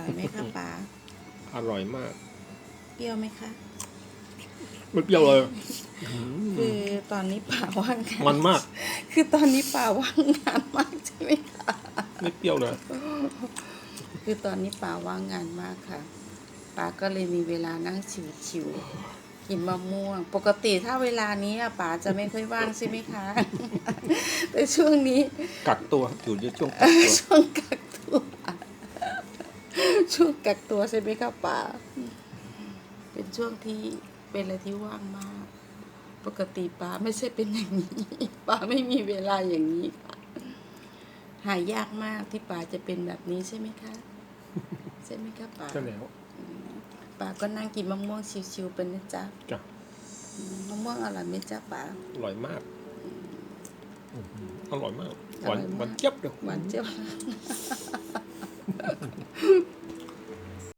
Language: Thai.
ร่อยไหมคะป๋าอร่อยมาก เปรี้ยวไหมคะไม่เปรี้ยวเลย คือตอนนี้ป๋าว่างงานมันมาก คือตอนนี้ป๋าว่างงานมากใช่ไหมคะไม่เปรี้ยวเลย คือตอนนี้ป๋าว่างงานมากค่ะป๋าก็เลยมีเวลานั่งชิวๆกินมะม่วง ปกติถ้าเวลานี้อะป๋าจะไม่ค่อยว่างใช่ไหมคะ แต่ช่วงนี้ กักตัวอยู่ในช่วงกักตัว ช่วงกักตัว ช่วงกักตัวใช่ไหมครับป้าเป็นช่วงที่เป็นอะไรที่ว่างมาก ปกติป้าไม่ใช่เป็นอย่างนี้ป้าไม่มีเวลาอย่างนี้ค่ะหายากมากที่ป้าจะเป็นแบบนี้ใช่ไหมคะใช่ไหมครับป้าก็แล้วป้าก็นั่งกินมะม่วงชิวๆเป็นนะจ๊ะจ้ะอืมมะม่วงอร่อยไหมจ๊ะป้าอร่อยมากอร่อยมากหอร่วาอนยมากหวานเจี๊ยบเลยหวานเจี๊ยบ